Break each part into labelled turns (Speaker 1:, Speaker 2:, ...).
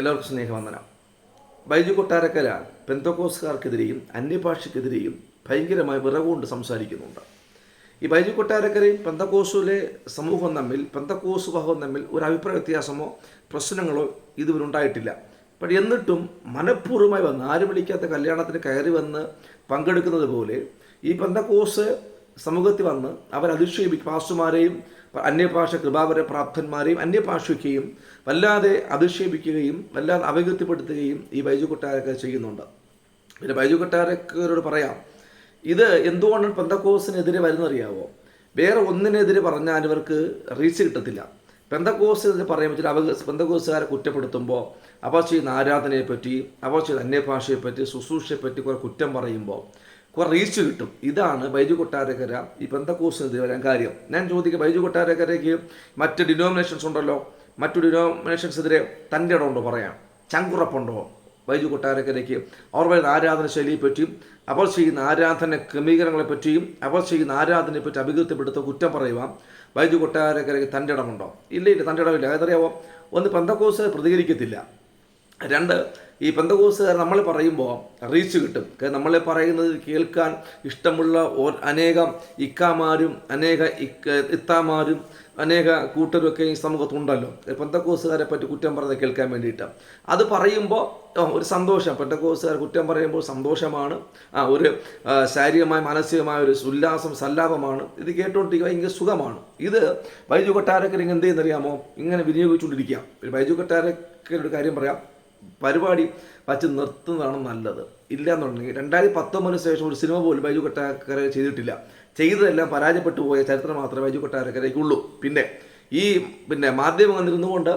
Speaker 1: എല്ലാവർക്കും സ്നേഹവന്ദനം. ബൈജു കൊട്ടാരക്കര പെന്തക്കോസുകാർക്കെതിരെയും അന്യഭാഷയ്ക്കെതിരെയും ഭയങ്കരമായി വിറവുകൊണ്ട് സംസാരിക്കുന്നുണ്ട്. ഈ ബൈജു കൊട്ടാരക്കരയും പെന്തക്കോസിലെ സമൂഹം തമ്മിൽ പെന്തക്കോസ് ഭാഗം തമ്മിൽ ഒരു അഭിപ്രായ വ്യത്യാസമോ പ്രശ്നങ്ങളോ ഇതുവരെ ഉണ്ടായിട്ടില്ല. പക്ഷെ എന്നിട്ടും മനഃപൂർവമായി വന്ന് ആരും വിളിക്കാത്ത കല്യാണത്തിന് കയറി വന്ന് പങ്കെടുക്കുന്നത് പോലെ ഈ പെന്തക്കോസ് സമൂഹത്തിൽ വന്ന് അവർ അധിക്ഷേപിക്കും. പാസ്റ്റുമാരെയും അന്യഭാഷ കൃപാപര പ്രാപ്തന്മാരെയും അന്യഭാഷയ്ക്കെയും വല്ലാതെ അധിക്ഷേപിക്കുകയും വല്ലാതെ അപകീർത്തിപ്പെടുത്തുകയും ഈ ബൈജു കൊട്ടാരക്കാർ ചെയ്യുന്നുണ്ട്. പിന്നെ ബൈജു കൊട്ടാരക്കാരോട് പറയാം ഇത് എന്തുകൊണ്ടാണ് പെന്തക്കോസിനെതിരെ വരുന്നറിയാവോ വേറെ ഒന്നിനെതിരെ പറഞ്ഞാൽ ഇവർക്ക് റീച്ച് കിട്ടത്തില്ല. പെന്തക്കോസിനെതിരെ പറയുമ്പോൾ ചില അവ പെന്തക്കോസുകാരെ കുറ്റപ്പെടുത്തുമ്പോൾ അവർ ചെയ്യുന്ന ആരാധനയെപ്പറ്റി അവർ ചെയ്യുന്ന അന്യഭാഷയെപ്പറ്റി ശുശ്രൂഷയെപ്പറ്റി കുറേ പറ്റി കുറെ കുറ്റം പറയുമ്പോൾ കുറെ റീച്ച് കിട്ടും. ഇതാണ് ബൈജു കൊട്ടാരക്കര ഈ പെന്തക്കൂസിനെതിരെ വരാൻ കാര്യം. ഞാൻ ചോദിക്കുക ബൈജു കൊട്ടാരക്കരയ്ക്ക് മറ്റ് ഡിനോമിനേഷൻസ് ഉണ്ടല്ലോ? മറ്റു ഡിനോമിനേഷൻസിനെതിരെ തന്റെ ഇടമുണ്ടോ പറയാം ചങ്കുറപ്പുണ്ടോ? ബൈജു കൊട്ടാരക്കരയ്ക്ക് അവർ വരുന്ന ആരാധന ശൈലിയെപ്പറ്റിയും അവർ ചെയ്യുന്ന ആരാധന ക്രമീകരണങ്ങളെ പറ്റിയും അവർ ചെയ്യുന്ന ആരാധനയെ പറ്റി അഭികൃത്യപ്പെടുത്ത കുറ്റം പറയുവാൻ ബൈജു കൊട്ടാരക്കരയ്ക്ക് തന്റെ ഇടമുണ്ടോ? ഇല്ല ഇല്ല തന്റെ ഇടമില്ല. അതറിയാവോ? ഒന്ന് പെന്തക്കോസ് പ്രതികരിക്കത്തില്ല. രണ്ട് ഈ പെന്തകോസുകാർ നമ്മൾ പറയുമ്പോൾ റീച്ച് കിട്ടും. നമ്മളെ പറയുന്നത് കേൾക്കാൻ ഇഷ്ടമുള്ള അനേകം ഇക്കാമാരും അനേക ഇക്ക ഇത്താമാരും അനേക കൂട്ടരൊക്കെ ഈ സമൂഹത്തുണ്ടല്ലോ. പെന്തക്കോസുകാരെ പറ്റി കുറ്റം പറഞ്ഞ് കേൾക്കാൻ വേണ്ടിയിട്ട് അത് പറയുമ്പോൾ ഒരു സന്തോഷം. പെന്തക്കോസുകാർ കുറ്റം പറയുമ്പോൾ സന്തോഷമാണ്. ഒരു ശാരീരികമായ മാനസികമായ ഒരു ഉല്ലാസം സല്ലാപമാണ്. ഇത് കേട്ടുകൊണ്ടിരിക്കുക ഭയങ്കര സുഖമാണ്. ഇത് ബൈജു കൊട്ടാരക്കർ എന്ത് ചെയ്യുന്നറിയാമോ? ഇങ്ങനെ വിനിയോഗിച്ചുകൊണ്ടിരിക്കുക ബൈജു കൊട്ടാരക്കരുടെ കാര്യം പറയാം. പരിപാടി വച്ച് നിർത്തുന്നതാണ് നല്ലത്. ഇല്ല എന്നുണ്ടെങ്കിൽ രണ്ടായിരത്തി പത്തൊമ്പതിന് ശേഷം ഒരു സിനിമ പോലും ബൈജു കൊട്ടാരക്കര ചെയ്തിട്ടില്ല. ചെയ്തതെല്ലാം പരാജയപ്പെട്ടു പോയ ചരിത്രം മാത്രമേ ബൈജു കൊട്ടാരക്കരയ്ക്കുള്ളൂ. പിന്നെ ഈ പിന്നെ മാധ്യമങ്ങൾ നിന്നുകൊണ്ട്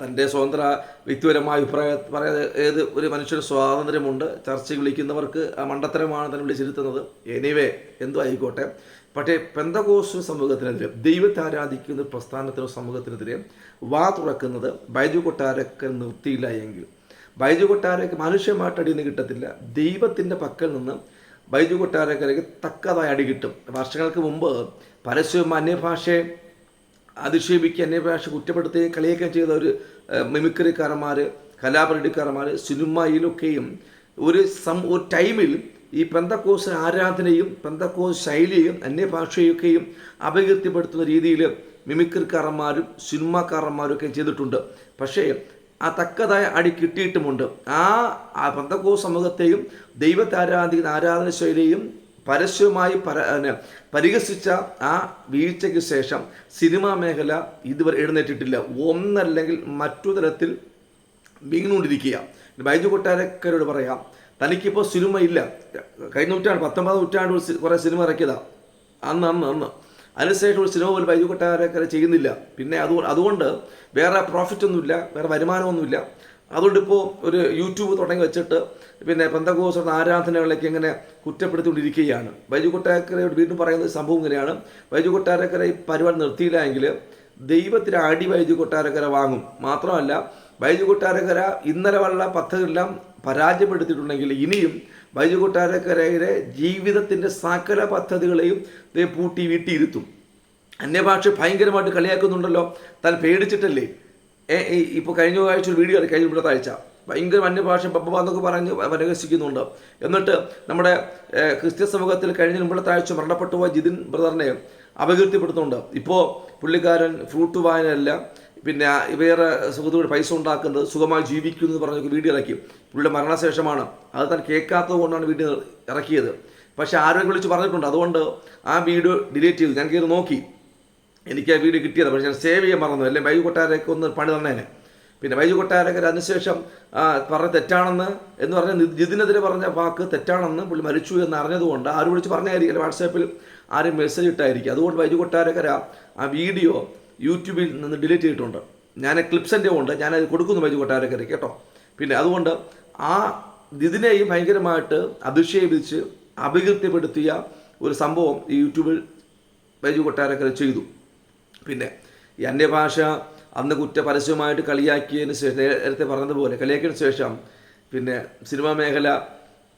Speaker 1: തന്റെ സ്വതന്ത്ര വ്യക്തിപരമായ അഭിപ്രായ പറയാതെ ഏത് ഒരു മനുഷ്യന് സ്വാതന്ത്ര്യമുണ്ട് ചർച്ച വിളിക്കുന്നവർക്ക് ആ മണ്ടത്തരമാണ് തന്നെ വിളിച്ചിരുത്തുന്നത്. എനിവേ എന്തു ആയിക്കോട്ടെ. പക്ഷേ പെന്തകോസ് സമൂഹത്തിനെതിരെ ദൈവത്തെ ആരാധിക്കുന്ന പ്രസ്ഥാനത്തിന് സമൂഹത്തിനെതിരെ വാ തുറക്കുന്നത് ബൈജു കൊട്ടാരക്കൽ നിർത്തിയില്ല എങ്കിൽ. ബൈജു കൊട്ടാരക്ക് മനുഷ്യമായിട്ട് അടിയൊന്നും കിട്ടത്തില്ല. ദൈവത്തിന്റെ പക്കൽ നിന്ന് ബൈജു കൊട്ടാരക്കരയ്ക്ക് തക്കതായ അടി കിട്ടും. വർഷങ്ങൾക്ക് മുമ്പ് പരസ്യവും അന്യഭാഷയെ അധിക്ഷേപിക്കുക അന്യഭാഷ കുറ്റപ്പെടുത്തുകയും കളിയൊക്കെ ചെയ്ത ഒരു മിമിക്രിക്കാരന്മാർ കലാപരിടിക്കാരന്മാർ സിനിമയിലൊക്കെയും ഒരു സം ഒരു ടൈമിൽ ഈ പെന്തക്കോസ് ആരാധനയും പെന്തക്കോസ് ശൈലിയും അന്യഭാഷയൊക്കെയും അപകീർത്തിപ്പെടുത്തുന്ന രീതിയിൽ മിമിക്രിക്കാരന്മാരും സിനിമാക്കാരന്മാരും ഒക്കെ ചെയ്തിട്ടുണ്ട്. പക്ഷേ ആ തക്കതായ അടി കിട്ടിയിട്ടുമുണ്ട്. ആ പന്തക്കോ സമൂഹത്തെയും ദൈവത്തെ ആരാധിക്കുന്ന ആരാധന ശൈലിയും പരസ്യമായി പര പരിഹസിച്ച ആ വീഴ്ചയ്ക്ക് ശേഷം സിനിമാ മേഖല ഇതുവരെ എഴുന്നേറ്റിട്ടില്ല. ഒന്നല്ലെങ്കിൽ മറ്റു തരത്തിൽ വീണുകൊണ്ടിരിക്കുക. ബൈജു കൊട്ടാരക്കരോട് പറയാം തനിക്കിപ്പോൾ സിനിമ ഇല്ല. കഴിഞ്ഞ നൂറ്റാണ്ട് പത്തൊമ്പത് നൂറ്റാണ്ട് കുറേ സിനിമ ഇറക്കിയതാ. അന്ന് അന്ന് അന്ന്. അതിനുശേഷം ഒരു സിനിമ പോലും കൊട്ടാരക്കര ചെയ്യുന്നില്ല. പിന്നെ അത് അതുകൊണ്ട് വേറെ പ്രോഫിറ്റ് ഒന്നുമില്ല വേറെ വരുമാനമൊന്നുമില്ല. അതുകൊണ്ട് ഇപ്പോൾ ഒരു യൂട്യൂബ് തുടങ്ങി വെച്ചിട്ട് പിന്നെ പെന്തകോസുന്ന ആരാധനകളൊക്കെ ഇങ്ങനെ കുറ്റപ്പെടുത്തിക്കൊണ്ടിരിക്കുകയാണ്. വൈദ്യു കൊട്ടാരക്കരയോട് വീണ്ടും പറയുന്ന സംഭവം ഇങ്ങനെയാണ്. വൈദ്യു കൊട്ടാരക്കര ഈ പരിപാടി നിർത്തിയില്ല ദൈവത്തിന് അടി വൈദ്യു കൊട്ടാരക്കര വാങ്ങും. മാത്രമല്ല വൈദ്യു കൊട്ടാരക്കര ഇന്നലെ വള്ള പദ്ധതികളെല്ലാം പരാജയപ്പെടുത്തിയിട്ടുണ്ടെങ്കിൽ ഇനിയും ബൈജു കൊട്ടാരക്കരയുടെ ജീവിതത്തിന്റെ സകല പദ്ധതികളെയും ദേ പൂട്ടി വീട്ടിയിരുത്തും. അന്യഭാഷ ഭയങ്കരമായിട്ട് കളിയാക്കുന്നുണ്ടല്ലോ. താൻ പേടിച്ചിട്ടല്ലേ? ഇപ്പോൾ കഴിഞ്ഞ ആഴ്ച ഒരു വീഡിയോ കഴിഞ്ഞ ഇവിടുത്തെ ആഴ്ച ഭയങ്കര അന്യഭാഷ പപ്പ എന്നൊക്കെ പറഞ്ഞ് പരിഹസിക്കുന്നുണ്ട് എന്നിട്ട് നമ്മുടെ ക്രിസ്ത്യ സമൂഹത്തിൽ കഴിഞ്ഞ മുമ്പത്തെ ആഴ്ച മരണപ്പെട്ടു പോയ ജിതിൻ ബ്രദറിനെ അപകീർത്തിപ്പെടുത്തുന്നുണ്ട്. ഇപ്പോൾ പുള്ളിക്കാരൻ ഫ്രൂട്ട് വായനയല്ല പിന്നെ വേറെ സുഖത്തോടെ പൈസ ഉണ്ടാക്കുന്നത് സുഖമായി ജീവിക്കുന്നു എന്ന് പറഞ്ഞൊക്കെ വീഡിയോ ഇറക്കി. പുള്ളിയുടെ മരണശേഷമാണ്. അത് താൻ കേൾക്കാത്തത് കൊണ്ടാണ് വീഡിയോ ഇറക്കിയത്. പക്ഷേ ആരോഗ്യം വിളിച്ച് പറഞ്ഞിട്ടുണ്ട്. അതുകൊണ്ട് ആ വീഡിയോ ഡിലീറ്റ് ചെയ്തു. ഞാൻ കയറി നോക്കി. എനിക്ക് ആ വീഡിയോ കിട്ടിയത്. പക്ഷേ ഞാൻ സേവ് ചെയ്യാൻ മറന്നു. അല്ലെങ്കിൽ ബൈജു കൊട്ടാരൊക്കെ ഒന്ന് പണി തന്നേനെ. പിന്നെ ബൈജു കൊട്ടാരക്കര അതിനുശേഷം പറഞ്ഞ തെറ്റാണെന്ന് എന്ന് പറഞ്ഞ നിതിനെതിരെ പറഞ്ഞ വാക്ക് തെറ്റാണെന്ന് പുള്ളി മരിച്ചു എന്ന് അറിഞ്ഞതുകൊണ്ട് ആരും വിളിച്ച് പറഞ്ഞായിരിക്കും വാട്സാപ്പിൽ ആരും മെസ്സേജ് ഇട്ടായിരിക്കും. അതുകൊണ്ട് ബൈജു കൊട്ടാരക്കര ആ വീഡിയോ യൂട്യൂബിൽ നിന്ന് ഡിലീറ്റ് ചെയ്തിട്ടുണ്ട്. ഞാൻ ക്ലിപ്സിന്റെ ഉണ്ട്. ഞാനത് കൊടുക്കുന്നു ബൈജു കൊട്ടാരക്കര കേട്ടോ. പിന്നെ അതുകൊണ്ട് ആ ഇതിനെയും ഭയങ്കരമായിട്ട് അധിക്ഷേപിച്ച് അപകീർത്തിപ്പെടുത്തിയ ഒരു സംഭവം ഈ യൂട്യൂബിൽ ബൈജു കൊട്ടാരക്കര ചെയ്തു. പിന്നെ ഈ അന്യഭാഷ അന്ന് കുറ്റ പരസ്യമായിട്ട് കളിയാക്കിയതിന് ശേഷം നേരത്തെ പറഞ്ഞതുപോലെ കളിയാക്കിയതിന് ശേഷം പിന്നെ സിനിമാ മേഖല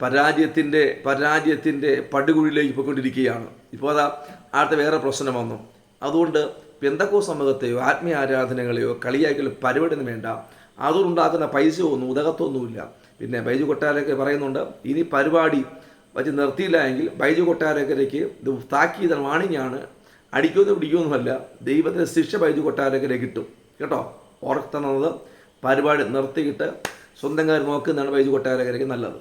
Speaker 1: പരാജയത്തിന്റെ പരാജയത്തിന്റെ പടുകുഴിയിലേക്ക് പോയിക്കൊണ്ടിരിക്കുകയാണ്. ഇപ്പോൾ അതാ അടുത്ത വേറെ പ്രശ്നം വന്നു. അതുകൊണ്ട് പെന്തക്കോ സമൂഹത്തെയോ ആത്മീയ ആരാധനകളെയോ കളിയാക്കലും പരിപാടിയൊന്നും വേണ്ട. അതുകൊണ്ടുണ്ടാക്കുന്ന പൈസ ഒന്നും ഉദകത്തൊന്നുമില്ല. പിന്നെ ബൈജു കൊട്ടാരൊക്കെ പറയുന്നുണ്ട് ഇനി പരിപാടി വച്ച് നിർത്തിയില്ല എങ്കിൽ ബൈജു കൊട്ടാരക്കരയ്ക്ക് ഇത് താക്കീതാണ് വാണിങ്ങാണ്. അടിക്കുമെന്ന് പിടിക്കുമെന്നുമല്ല ദൈവത്തിന് ശിക്ഷ ബൈജു കൊട്ടാരക്കര കിട്ടും. കേട്ടോ? ഓർക്കുന്നത് പരിപാടി നിർത്തിയിട്ട് സ്വന്തം കാര്യം നോക്കുന്നതാണ് വൈദ്യുതി കൊട്ടാരക്കരയ്ക്ക് നല്ലത്.